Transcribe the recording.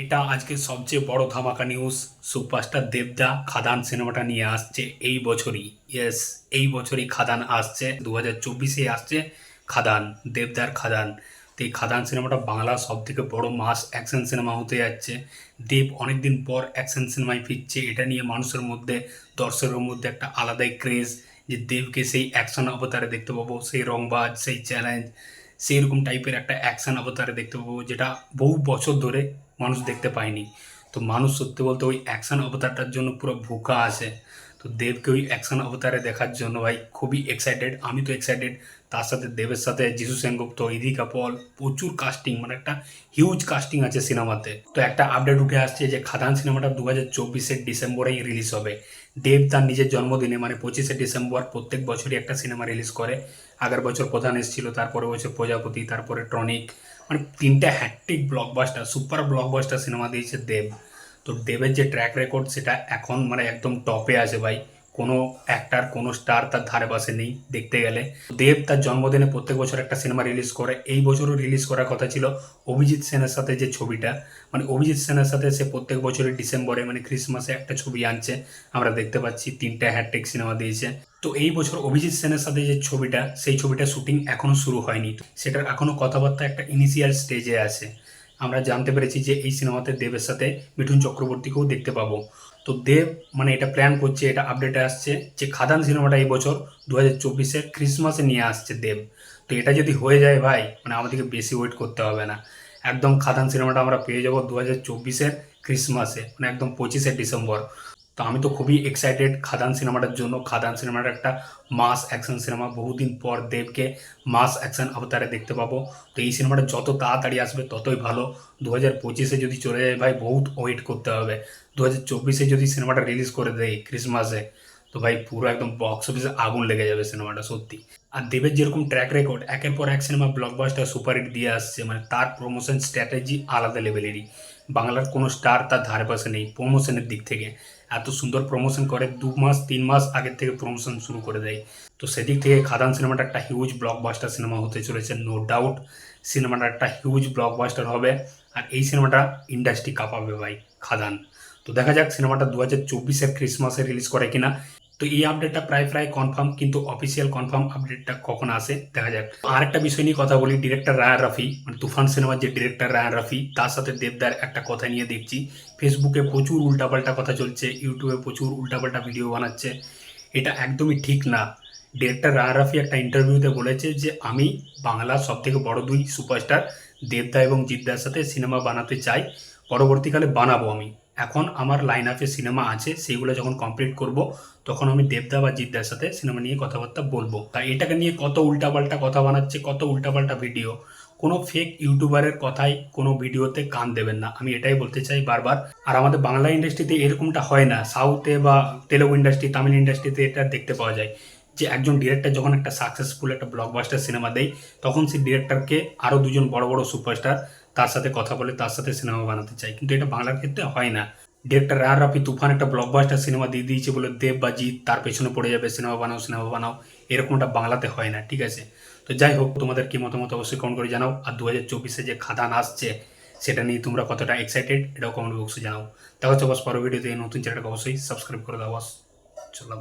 এটা আজকে সবচেয়ে বড় ধামাকা নিউজ সুপারস্টার দেবদা খাদান সিনেমাটা নিয়ে আসছে এই বছরই। ইয়েস এই বছরই খাদান আসছে। দু হাজার আসছে খাদান, দেবদার খাদান। তো এই খাদান সিনেমাটা বাংলা সব থেকে বড় মাস অ্যাকশন সিনেমা হতে যাচ্ছে। দেব অনেকদিন পর অ্যাকশন সিনেমায় ফিরছে। এটা নিয়ে মানুষের মধ্যে দর্শকের মধ্যে একটা আলাদাই ক্রেজ যে দেবকে সেই অ্যাকশন অবতারে দেখতে পাবো, সেই রংবাজ, সেই চ্যালেঞ্জ সেই রকম টাইপের একটা অ্যাকশন অবতারে দেখতে পাবো, যেটা বহু বছর ধরে মানুষ দেখতে পায়নি। তো মানুষ সত্যি বলতে ওই অ্যাকশন অবতারটার জন্য পুরো ভুকা আছে। তো দেবকে ওই অ্যাকশন অবতারে দেখার জন্য ভাই খুবই এক্সাইটেড আমি তো এক্সাইটেড তার সাথে দেবের সাথে যিশু সেনগুপ্ত, ইদিকা পল, প্রচুর কাস্টিং মানে একটা হিউজ কাস্টিং আছে সিনেমাতে। তো একটা আপডেট উঠে আসছে যে খাদান সিনেমাটা দু হাজার চব্বিশের ডিসেম্বরেই রিলিজ হবে। দেব তার নিজের জন্মদিনে মানে পঁচিশে ডিসেম্বর প্রত্যেক বছরই একটা সিনেমা রিলিজ করে। আগের বছর প্রধান এসেছিল তারপরে বছর প্রজাপতি, তারপরে টনিক মানে তিনটা hat trick blockbuster super blockbuster cinema দিয়েছে দেব। তো দেবের যে ট্র্যাক রেকর্ড সেটা এখন মানে একদম টপে আছে ভাই। কোনো অ্যাক্টার কোনো স্টার তার ধারে পাশে নেই দেখতে গেলে। দেব তার জন্মদিনে প্রত্যেক বছর একটা সিনেমা রিলিজ করে। এই বছরও রিলিজ করার কথা ছিল অভিজিৎ সেনের সাথে যে ছবিটা। মানে অভিজিৎ সেনের সাথে সে প্রত্যেক বছরের ডিসেম্বরে মানে ক্রিসমাসে একটা ছবি আনছে। আমরা দেখতে পাচ্ছি তিনটা হ্যাট্রিক সিনেমা দিয়েছে। তো এই বছর অভিজিৎ সেনের সাথে যে ছবিটা, সেই ছবিটা শুটিং এখনও শুরু হয়নি। সেটার এখনও কথাবার্তা একটা ইনিশিয়াল স্টেজে আছে। আমরা জানতে পেরেছি যে এই সিনেমাতে দেবের সাথে মিঠুন চক্রবর্তীকেও দেখতে পাবো। তো দেব মানে এটা প্ল্যান করছে, এটা আপডেটে আসছে যে খাদান সিনেমাটা এই বছর দু হাজার চব্বিশের ক্রিসমাসে নিয়ে আসছে দেব। তো এটা যদি হয়ে যায় ভাই মানে আমাদেরকে বেশি ওয়েট করতে হবে না। একদম খাদান সিনেমাটা আমরা পেয়ে যাব দু হাজার চব্বিশের ক্রিসমাসে মানে একদম পঁচিশে ডিসেম্বর তো আমি তো খুবই এক্সাইটেড খাদান সিনেমাটার জন্য। খাদান সিনেমাটা একটা মাস অ্যাকশন সিনেমা বহুদিন পর দেবকে মাস অ্যাকশন অবতারে দেখতে পাবো। তো এই সিনেমাটা যত তাড়াতাড়ি আসবে, ততই ভালো। দু হাজার পঁচিশে যদি চলে যায় ভাই, বহুত ওয়েট করতে হবে। দু হাজার চব্বিশে যদি সিনেমাটা রিলিজ করে দেয় ক্রিসমাসে তো ভাই পুরো একদম বক্স অফিসে আগুন লেগে যাবে সিনেমাটা, সত্যি। আর দেবের যেরকম ট্র্যাক রেকর্ড একের পর এক সিনেমা ব্লকবাস্টার সুপারহিট দিয়ে আসছে মানে তার প্রমোশন স্ট্র্যাটেজি আলাদা লেভেলেরই বাংলার কোনো স্টার তার ধারে পাশে নেই প্রমোশনের দিক থেকে। এত সুন্দর প্রমোশন করে, দু মাস, তিন মাস আগের থেকে প্রমোশন শুরু করে দেয়। তো সেদিক থেকে খাদান সিনেমাটা একটা হিউজ ব্লকবাস্টার সিনেমা হতে চলেছে নো ডাউট সিনেমাটা একটা হিউজ ব্লকবাস্টার হবে আর এই সিনেমাটা ইন্ডাস্ট্রি কাঁপাবে ভাই, খাদান। তো দেখা যাক সিনেমাটা দু হাজার চব্বিশের ক্রিসমাসে রিলিজ করে কিনা। তো এই আপডেটটা প্রায় প্রায় কনফার্ম কিন্তু অফিসিয়াল কনফার্ম আপডেটটা কখন আসে, দেখা যাক। আর একটা বিষয় নিয়ে কথা বলি ডিরেক্টর রায়ান রাফি মানে তুফান সিনেমার যে ডিরেক্টর রায়ান রাফি তার সাথে দেবদার একটা কথা নিয়ে দেখছি। ফেসবুকে প্রচুর উল্টাপাল্টা কথা চলছে ইউটিউবে প্রচুর উল্টাপাল্টা ভিডিও বানাচ্ছে। এটা একদমই ঠিক না। ডিরেক্টর রায়ান রাফি একটা ইন্টারভিউতে বলেছে যে, আমি বাংলার সব থেকে বড় দুই সুপারস্টার দেবদা এবং জিদ্দার সাথে সিনেমা বানাতে চাই, পরবর্তীকালে বানাবো আমি। এখন আমার লাইন আপে সিনেমা আছে, সেইগুলো যখন কমপ্লিট করব, তখন আমি দেবদা বা জিদ্দার সাথে সিনেমা নিয়ে কথাবার্তা বলব। তা এটাকে নিয়ে কত উল্টাপাল্টা কথা বানাচ্ছে, কত উল্টাপাল্টা ভিডিও কোনো ফেক ইউটিউবারের কথাই কোনো ভিডিওতে কান দেবেন না। আমি এটাই বলতে চাই বারবার। আর আমাদের বাংলা ইন্ডাস্ট্রিতে এরকমটা হয় না। সাউথে বা তেলেগু ইন্ডাস্ট্রি তামিল ইন্ডাস্ট্রিতে এটা দেখতে পাওয়া যায়। যে একজন ডিরেক্টর যখন একটা সাকসেসফুল একটা ব্লকবাস্টার সিনেমা দেয়, তখন সেই ডিরেক্টরকে আরও দুজন বড় বড় সুপারস্টার তার সাথে কথা বলে তার সাথে সিনেমা বানাতে চাই। কিন্তু এটা বাংলার ক্ষেত্রে হয় না। ডিরেক্টর আর রাফি তুফান একটা ব্লকবাস্টার সিনেমা দিয়ে দিয়েছে বলে দেব বা জিৎ তার পেছনে পড়ে যাবে, সিনেমা বানাও সিনেমা বানাও। এরকমটা বাংলাতে হয় না, ঠিক আছে? তো যাই হোক, তোমাদের কি মতামত অবশ্যই কমেন্ট করে জানাও। আর দু হাজার চব্বিশে যে খাদান আসছে, সেটা নিয়ে তোমরা কতটা এক্সাইটেড এটাও কমেন্ট বক্সে জানাও। দেখা বস পরের ভিডিওতে নতুন চ্যানেলটাকে অবশ্যই সাবস্ক্রাইব করে দাও। বস চললাম